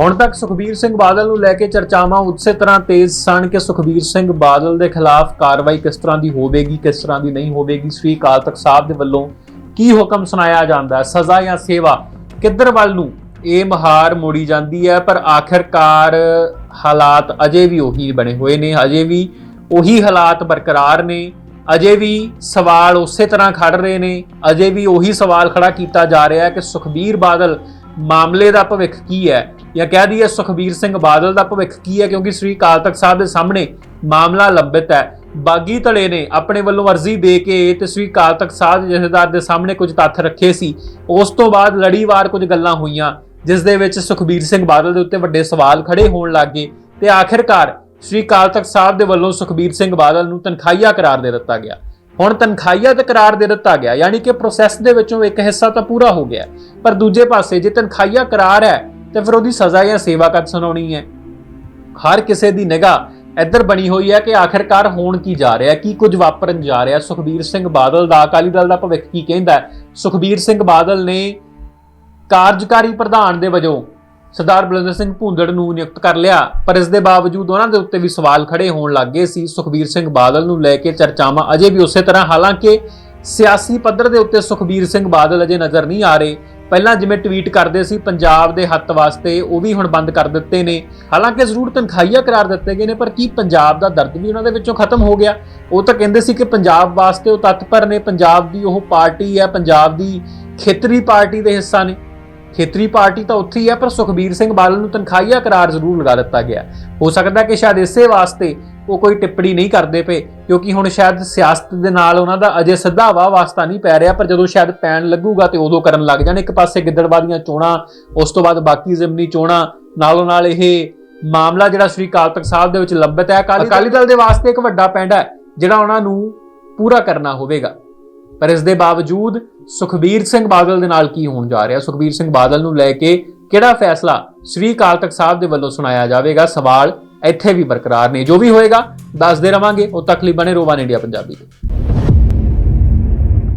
ਹੁਣ ਤੱਕ ਸੁਖਬੀਰ ਸਿੰਘ ਬਾਦਲ ਨੂੰ ਲੈ ਕੇ ਚਰਚਾਵਾਂ ਉਸੇ ਤਰ੍ਹਾਂ ਤੇਜ਼ ਸਨ ਕਿ ਸੁਖਬੀਰ ਸਿੰਘ ਬਾਦਲ ਦੇ ਖਿਲਾਫ ਕਾਰਵਾਈ ਕਿਸ ਤਰ੍ਹਾਂ ਦੀ ਹੋਵੇਗੀ, ਕਿਸ ਤਰ੍ਹਾਂ ਦੀ ਨਹੀਂ ਹੋਵੇਗੀ? ਸ੍ਰੀ ਅਕਾਲ ਤਖਤ ਸਾਹਿਬ ਦੇ ਵੱਲੋਂ ਕੀ ਹੁਕਮ ਸੁਣਾਇਆ ਜਾਂਦਾ? ਹੈ ਸਜ਼ਾ ਜਾਂ ਸੇਵਾ ਕਿੱਧਰ ਵੱਲ ਨੂੰ ਇਹ ਮਹਾਰ ਮੋੜੀ ਜਾਂਦੀ ਹੈ? ਪਰ ਆਖਿਰਕਾਰ ਹਾਲਾਤ ਅਜੇ ਵੀ ਉਹੀ ਬਣੇ ਹੋਏ ਨੇ, ਅਜੇ ਵੀ ਉਹੀ ਹਾਲਾਤ ਬਰਕਰਾਰ ਨੇ, ਅਜੇ ਵੀ ਸਵਾਲ ਉਸੇ ਤਰ੍ਹਾਂ ਖੜ ਰਹੇ ਨੇ, ਅਜੇ ਵੀ ਉਹੀ ਸਵਾਲ ਖੜਾ ਕੀਤਾ ਜਾ ਰਿਹਾ ਹੈ ਕਿ ਸੁਖਬੀਰ ਬਾਦਲ ਮਾਮਲੇ ਦਾ ਭਵਿੱਖ ਕੀ ਹੈ? ਜਾਂ ਕਹਿ ਦਈਏ ਸੁਖਬੀਰ ਸਿੰਘ ਬਾਦਲ ਦਾ ਭਵਿੱਖ ਕੀ ਹੈ, ਕਿਉਂਕਿ ਸ੍ਰੀ ਅਕਾਲ ਤਖਤ ਸਾਹਿਬ ਦੇ ਸਾਹਮਣੇ ਮਾਮਲਾ ਲੰਬਿਤ ਹੈ। ਬਾਗੀ ਧੜੇ ਨੇ ਆਪਣੇ ਵੱਲੋਂ ਅਰਜ਼ੀ ਦੇ ਕੇ ਤੇ ਸ੍ਰੀ ਅਕਾਲ ਤਖਤ ਸਾਹਿਬ ਜਥੇਦਾਰ ਦੇ ਸਾਹਮਣੇ ਕੁਝ ਤੱਥ ਰੱਖੇ ਸੀ। ਉਸ ਤੋਂ ਬਾਅਦ ਲੜੀਵਾਰ ਕੁਝ ਗੱਲਾਂ ਹੋਈਆਂ, ਜਿਸ ਦੇ ਵਿੱਚ ਸੁਖਬੀਰ ਸਿੰਘ ਬਾਦਲ ਦੇ ਉੱਤੇ ਵੱਡੇ ਸਵਾਲ ਖੜੇ ਹੋਣ ਲੱਗੇ ਤੇ ਆਖਿਰਕਾਰ ਸ੍ਰੀ ਅਕਾਲ ਤਖਤ ਸਾਹਿਬ ਦੇ ਵੱਲੋਂ ਸੁਖਬੀਰ ਸਿੰਘ ਬਾਦਲ ਨੂੰ ਤਨਖਾਹੀਆ ਕਰਾਰ ਦੇ ਦਿੱਤਾ ਗਿਆ। ਹੁਣ ਤਨਖਾਹੀਆ ਤੇ ਕਰਾਰ ਦੇ ਦਿੱਤਾ ਗਿਆ, ਯਾਨੀ ਕਿ ਪ੍ਰੋਸੈਸ ਦੇ ਵਿੱਚੋਂ ਇੱਕ ਹਿੱਸਾ ਤਾਂ ਪੂਰਾ ਹੋ ਗਿਆ, ਪਰ ਦੂਜੇ ਪਾਸੇ ਜੇ ਤਨਖਾਹੀਆ ਕਰਾਰ ਹੈ ਤੇ ਫਿਰ ਉਹਦੀ ਸਜ਼ਾ ਜਾਂ ਸੇਵਾ ਕਦ ਸੁਣਾਉਣੀ ਹੈ? ਹਰ ਕਿਸੇ ਦੀ ਨਿਗਾਹ ਇੱਧਰ ਬਣੀ ਹੋਈ ਹੈ ਕਿ ਆਖਿਰਕਾਰ ਹੋਣ ਕੀ ਜਾ ਰਿਹਾ ਕੀ ਕੁਝ ਵਾਪਰਨ ਜਾ ਰਿਹਾ ਸੁਖਬੀਰ ਸਿੰਘ ਬਾਦਲ ਦਾ, ਅਕਾਲੀ ਦਲ ਦਾ ਭਵਿੱਖ ਕੀ ਕਹਿੰਦਾ ਸੁਖਬੀਰ ਸਿੰਘ ਬਾਦਲ ਨੇ ਕਾਰਜਕਾਰੀ ਪ੍ਰਧਾਨ ਦੇ ਵਜੋਂ ਸਰਦਾਰ ਬਲਵਿੰਦਰ ਸਿੰਘ ਭੁੰਦੜ ਨੂੰ ਨਿਯੁਕਤ ਕਰ ਲਿਆ, ਪਰ ਇਸ ਦੇ ਬਾਵਜੂਦ ਉਹਨਾਂ ਦੇ ਉੱਤੇ ਵੀ ਸਵਾਲ ਖੜੇ ਹੋਣ ਲੱਗੇ ਸੀ। ਸੁਖਬੀਰ ਸਿੰਘ ਬਾਦਲ ਨੂੰ ਲੈ ਕੇ ਚਰਚਾਵਾਂ ਅਜੇ ਵੀ ਉਸੇ ਤਰ੍ਹਾਂ, ਹਾਲਾਂਕਿ ਸਿਆਸੀ ਪੱਧਰ ਦੇ ਉੱਤੇ ਸੁਖਬੀਰ ਸਿੰਘ ਬਾਦਲ ਅਜੇ ਨਜ਼ਰ ਨਹੀਂ ਆ ਰਹੇ। ਪਹਿਲਾਂ ਜਿਵੇਂ ਟਵੀਟ ਕਰਦੇ ਸੀ, ਪੰਜਾਬ ਦੇ ਹੱਤ ਵਾਸਤੇ ਉਹ ਵੀ ਹੁਣ ਬੰਦ ਕਰ ਦਿੱਤੇ ਨੇ। ਹਾਲਾਂਕਿ ਜ਼ਰੂਰ ਤਨਖਾਹੀਆ ਕਰਾਰ ਦਿੱਤੇ ਗਏ ਨੇ, ਪਰ ਕੀ ਪੰਜਾਬ ਦਾ ਦਰਦ ਵੀ ਉਹਨਾਂ ਦੇ ਵਿੱਚੋਂ ਖਤਮ ਹੋ ਗਿਆ? ਉਹ ਤਾਂ ਕਹਿੰਦੇ ਸੀ ਕਿ ਪੰਜਾਬ ਵਾਸਤੇ ਉਹ ਤਤਪਰ ਨੇ, ਪੰਜਾਬ ਦੀ ਉਹ ਪਾਰਟੀ ਹੈ, ਪੰਜਾਬ ਦੀ ਖੇਤਰੀ ਪਾਰਟੀ ਦੇ ਹਿੱਸਾ ਨੇ। ਖੇਤਰੀ ਪਾਰਟੀ ਤਾਂ ਉੱਥੇ ਹੀ ਹੈ, ਪਰ ਸੁਖਬੀਰ ਸਿੰਘ ਬਾਦਲ ਨੂੰ ਤਨਖਾਹੀਆ ਕਰਾਰ ਜ਼ਰੂਰ ਲਗਾ ਦਿੱਤਾ ਗਿਆ। ਹੋ ਸਕਦਾ ਕਿ ਸ਼ਾਇਦ ਇਸੇ ਵਾਸਤੇ ਉਹ ਕੋਈ ਟਿੱਪਣੀ ਨਹੀਂ ਕਰਦੇ ਪਏ। ਕਿਉਂਕਿ ਹੁਣ ਸ਼ਾਇਦ ਸਿਆਸਤ ਦੇ ਨਾਲ ਉਹਨਾਂ ਦਾ ਅਜੇ ਸਿੱਧਾ ਵਾਹ ਵਾਸਤਾ ਨਹੀਂ ਪੈ ਰਿਹਾ ਪਰ ਜਦੋਂ ਸ਼ਾਇਦ ਪੈਣ ਲੱਗੂਗਾ ਤੇ ਉਦੋਂ ਕਰਨ ਲੱਗ ਜਾਣ। ਇੱਕ ਪਾਸੇ ਗਿੱਦੜਬਾਹ ਦੀਆਂ ਚੋਣਾਂ ਉਸ ਤੋਂ ਬਾਅਦ ਬਾਕੀ ਜ਼ਿਮਨੀ ਚੋਣਾਂ ਨਾਲੋਂ ਨਾਲ ਇਹ ਮਾਮਲਾ ਜਿਹੜਾ ਸ੍ਰੀ ਅਕਾਲ ਤਖਤ ਸਾਹਿਬ ਦੇ ਵਿੱਚ ਲੰਬਿਤ ਹੈ ਅਕਾਲੀ ਅਕਾਲੀ ਦਲ ਦੇ ਵਾਸਤੇ ਇੱਕ ਵੱਡਾ ਪੈਂਡਾ ਹੈ ਜਿਹੜਾ ਉਹਨਾਂ ਨੂੰ ਪੂਰਾ ਕਰਨਾ ਹੋਵੇਗਾ। ਪਰ ਇਸ ਦੇ ਬਾਵਜੂਦ ਸੁਖਬੀਰ ਸਿੰਘ ਬਾਦਲ ਦੇ ਨਾਲ ਕੀ ਹੋਣ ਜਾ ਰਿਹਾ? ਸੁਖਬੀਰ ਸਿੰਘ ਬਾਦਲ ਨੂੰ ਲੈ ਕੇ ਕਿਹੜਾ ਫੈਸਲਾ ਸ੍ਰੀ ਅਕਾਲ ਤਖਤ ਸਾਹਿਬ ਦੇ ਵੱਲੋਂ ਸੁਣਾਇਆ ਜਾਵੇਗਾ? ਸਵਾਲ ਇੱਥੇ ਵੀ ਬਰਕਰਾਰ ਨੇ। ਜੋ ਵੀ ਹੋਏਗਾ, ਦੱਸਦੇ ਰਵਾਂਗੇ। ਉਹ ਤੱਕ ਲਈ ਬਣੇ ਰੋਵਾਨ ਇੰਡੀਆ ਪੰਜਾਬੀ ਦੇ।